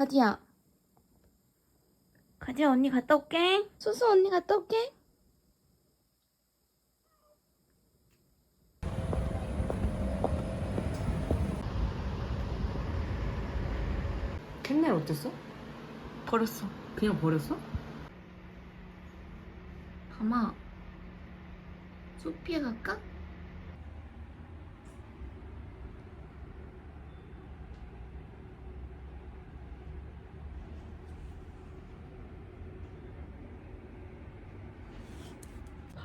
가지야. 가지야 언니 갔다 올게. 수수 언니 갔다 올게. 캔넬 어땠어? 버렸어. 그냥 버렸어? 가마. 소피아 갈까?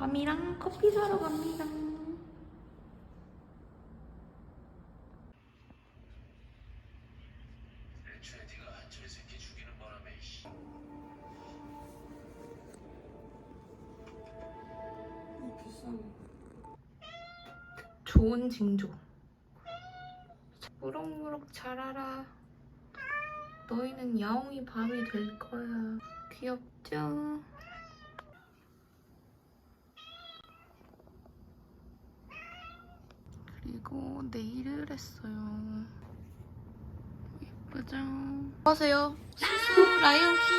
밤이랑 커피 사러 갑니다. 씨. 좋은 징조. 무럭무럭 자라라. 너희는 야옹이 밤이 될 거야. 귀엽죠? 그리고 네일을 했어요. 예쁘죠? 안녕하세요. 수수 라이온킹.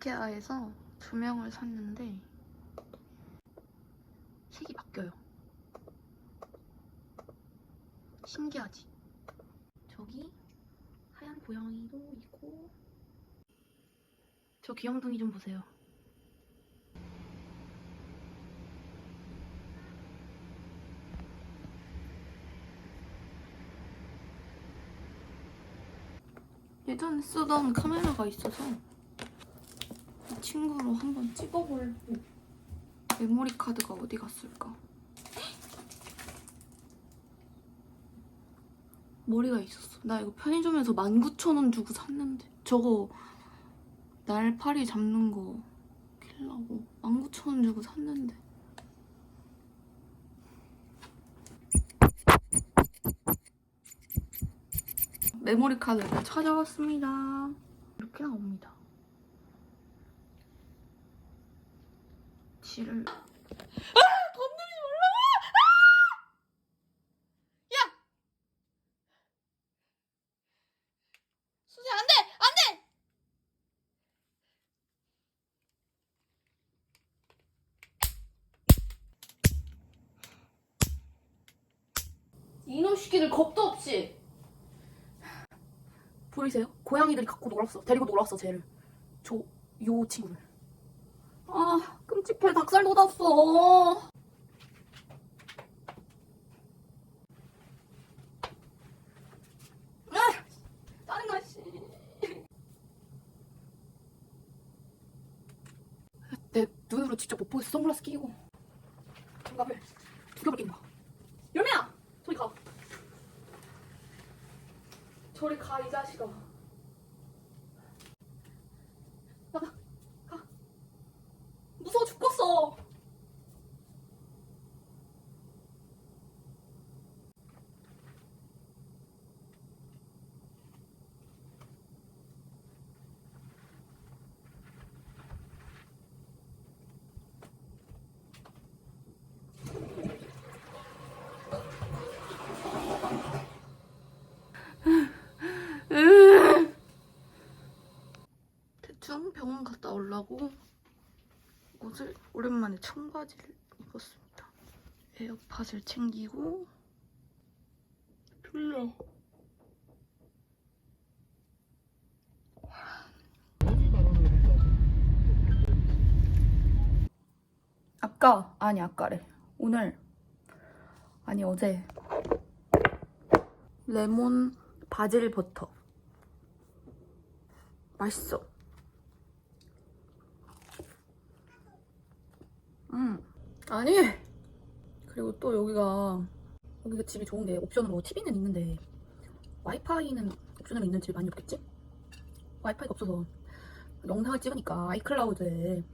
이케아에서 조명을 샀는데 색이 바뀌어요. 신기하지? 저기 하얀 고양이도 있고 저 귀염둥이 좀 보세요. 예전에 쓰던 카메라가 있어서 이 친구로 한번 찍어보려고 메모리 카드가 어디 갔을까? 머리가 있었어. 나 이거 편의점에서 19,000원 주고 샀는데 저거 날파리 잡는 거 킬라고 19,000원 주고 샀는데 메모리 카드를 찾아왔습니다. 이렇게 나옵니다. 지를 아! 건들지 말라고! 아! 야! 수지 안 돼! 안 돼! 이놈 새끼들 겁도 없이 보이세요? 고양이들이 갖고 놀았어 데리고 놀았어 쟤를 저 요 친구를 아 끔찍해 닭살 돋았어 아 짜증나 씨. 내 눈으로 직접 못 보겠어 선글라스 끼고. 장갑을 두 겹을 낀 거야. 열매야! 저리 가. 저리 가 이 자식아 나가 가 무서워 죽겠어 병원 갔다 오려고 옷을 오랜만에 청바지를 입었습니다. 에어팟을 챙기고 졸려. 아까 아니 아까래 오늘 아니 어제 레몬 바질 버터 맛있어. 음. 아니. 그리고 또 여기가 여기가 집이 좋은 게 옵션으로 TV는 있는데 와이파이는 옵션으로 있는 집이 많이 없겠지? 와이파이가 없어서 영상을 찍으니까 아이클라우드에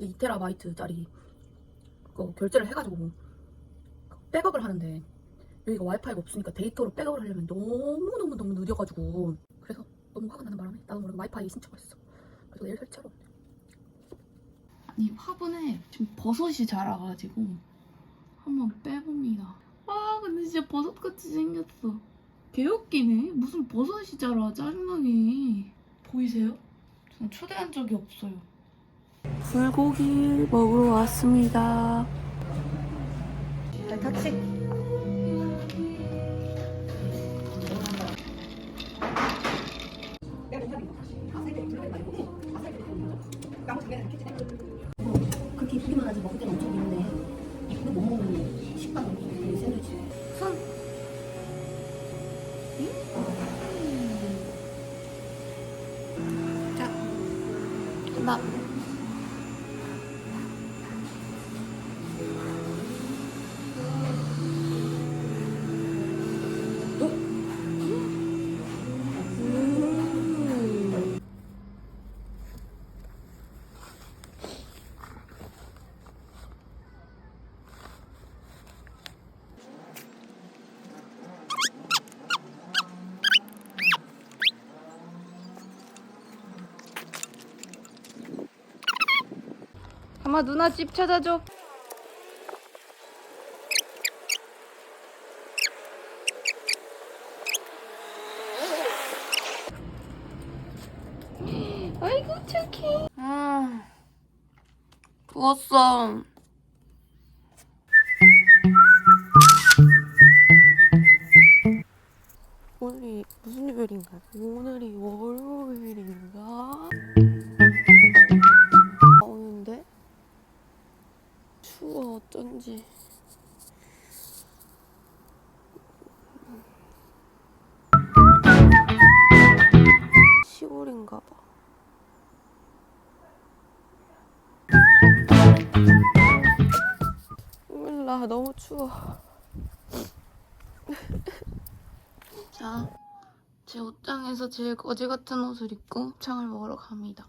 2테라바이트짜리 그거 결제를 해가지고 백업을 하는데 여기가 와이파이가 없으니까 데이터로 백업을 하려면 너무너무너무 느려가지고 그래서 너무 화가 나는 바람에 나도 모르게 와이파이 신청을 했어 그래서 내일 설치하러 이 화분에 지금 버섯이 자라가지고 한번 빼봅니다. 아 근데 진짜 버섯같이 생겼어. 개웃기네. 무슨 버섯이 자라 짜증나게. 보이세요? 전 초대한 적이 없어요. 불고기 먹으러 왔습니다. 타치. 나 아마 누나 집 찾아줘. 아이고 착해. 아, 부었어. 오늘이 무슨 요일인가? 오늘이 월요일인가? 몰라 너무 추워. 자, 제 옷장에서 제일 거지 같은 옷을 입고 곱창을 먹으러 갑니다